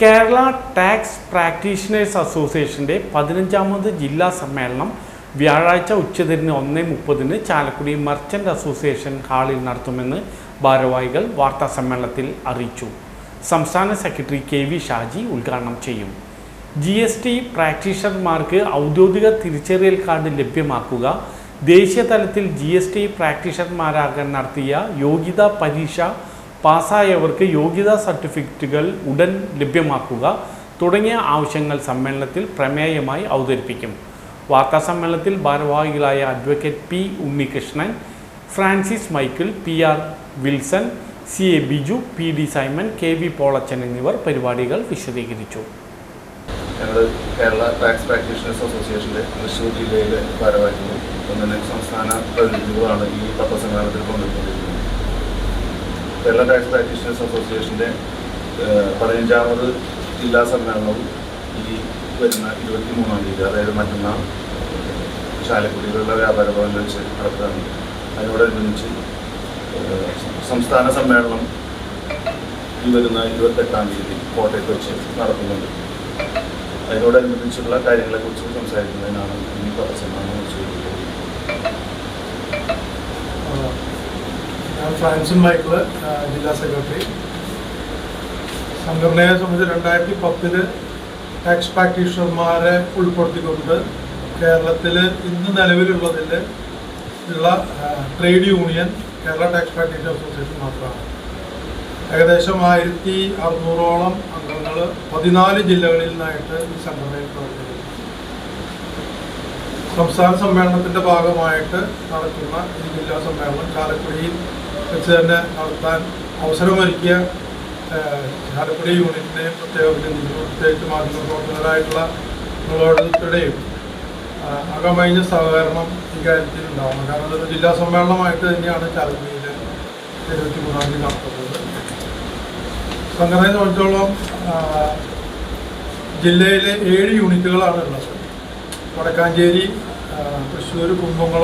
Kerala tax practitioners അസോസിയേഷന്റെ പതിനഞ്ചാമത് ജില്ലാ സമ്മേളനം വ്യാഴാഴ്ച ഉച്ചതിരിഞ്ഞ് ഒന്ന് മുപ്പതിന് ചാലക്കുടി മർച്ചന്റ് അസോസിയേഷൻ ഹാളിൽ നടത്തുമെന്ന് ഭാരവാഹികൾ വാർത്താ സമ്മേളനത്തിൽ അറിയിച്ചു. സംസ്ഥാന സെക്രട്ടറി കെ വി ഷാജി ഉദ്ഘാടനം ചെയ്യും. ജി എസ് ടി പ്രാക്ടീഷണർമാർക്ക് ഔദ്യോഗിക തിരിച്ചറിയൽ കാർഡ് ലഭ്യമാക്കുക ദേശീയ തലത്തിൽ ജി എസ് ടി പ്രാക്ടീഷണർമാരാകാൻ നടത്തിയ യോഗ്യതാ പരീക്ഷ പാസ്സായവർക്ക് യോഗ്യതാ സർട്ടിഫിക്കറ്റുകൾ ഉടൻ ലഭ്യമാക്കുക തുടങ്ങിയ ആവശ്യങ്ങൾ സമ്മേളനത്തിൽ പ്രമേയമായി അവതരിപ്പിക്കും. വാർത്താ സമ്മേളനത്തിൽ ഭാരവാഹികളായ advocate P Unnikrishnan Francis Michael P R Wilson C A Biju P D Simon K V Polachan എന്നിവർ പരിപാടികൾ വിശദീകരിച്ചു. ഞങ്ങൾ കേരള ടാക്സ് പ്രാക്ടീഷണേഴ്സ് അസോസിയേഷന്റെ തൃശ്ശൂർ ജില്ലയിലെ ഭാരവാഹികളും ഒന്നിനും സംസ്ഥാന പ്രതിനിധികളാണ് ഈ പത്രസമ്മേളനത്തിൽ പങ്കെടുത്തുകൊണ്ടിരിക്കുന്നത്. കേരള ടാക്സ് പ്രാക്ടീഷണേഴ്സ് അസോസിയേഷന്റെ പതിനഞ്ചാമത് ജില്ലാ സമ്മേളനവും ഈ വരുന്ന ഇരുപത്തി മൂന്നാം തീയതി അതായത് മറ്റന്നാൾ ചാലക്കുടിയിലുള്ള വ്യാപാര ഭവനിൽ വെച്ച് നടത്താൻ അതിനോടനുബന്ധിച്ച് സംസ്ഥാന സമ്മേളനം ഈ വരുന്ന ഇരുപത്തെട്ടാം തീയതി കോട്ടയത്ത് വെച്ച് നടത്തുന്നുണ്ട്. അതിനോടനുബന്ധിച്ചുള്ള കാര്യങ്ങളെക്കുറിച്ച് സംസാരിക്കുന്നതിനാണ് ഈ പത്രസമ്മേളനം വെച്ചിട്ടുള്ളത് ഞാൻ ഫ്രാൻസിൻ മൈക്കിൾ ജില്ലാ സെക്രട്ടറി. സംഘടനയെ സംബന്ധിച്ച് രണ്ടായിരത്തി പത്തിൽ ടാക്സ് പ്രാക്ടീഷണർമാരെ ഉൾപ്പെടുത്തിക്കൊണ്ട് കേരളത്തിൽ ഇന്ന് നിലവിലുള്ളതിൽ ഉള്ള trade union Kerala tax practitioner association മാത്രമാണ്. ഏകദേശം ആയിരത്തി അറുന്നൂറോളം അംഗങ്ങൾ പതിനാല് ജില്ലകളിൽ നിന്നായിട്ട് ഈ സംഘടനയിൽ പ്രവർത്തിക്കുന്നു. സംസ്ഥാന സമ്മേളനത്തിന്റെ ഭാഗമായിട്ട് നടക്കുന്ന ഈ ജില്ലാ സമ്മേളനം ചാലക്കുടിയിൽ വെച്ച് തന്നെ നടത്താൻ അവസരമൊരുക്കിയ ചാലക്കുടി യൂണിറ്റിനെയും പ്രത്യേകം പ്രത്യേകിച്ച് മാധ്യമ പ്രവർത്തകരായിട്ടുള്ള നിങ്ങളോടത്തിയുടെയും അകമഴിഞ്ഞ സഹകരണം ഇക്കാര്യത്തിൽ ഉണ്ടാവണം. കാരണം അതൊരു ജില്ലാ സമ്മേളനമായിട്ട് തന്നെയാണ് ചാലക്കുടിയിൽ ഇരുപത്തി മൂന്നാം തീയതി നടത്തുന്നത്. സംഘടനയെ സംബന്ധിച്ചോളം ജില്ലയിലെ ഏഴ് യൂണിറ്റുകളാണ് ഉള്ളത്. വടക്കാഞ്ചേരി തൃശ്ശൂർ കുമ്പംകുളം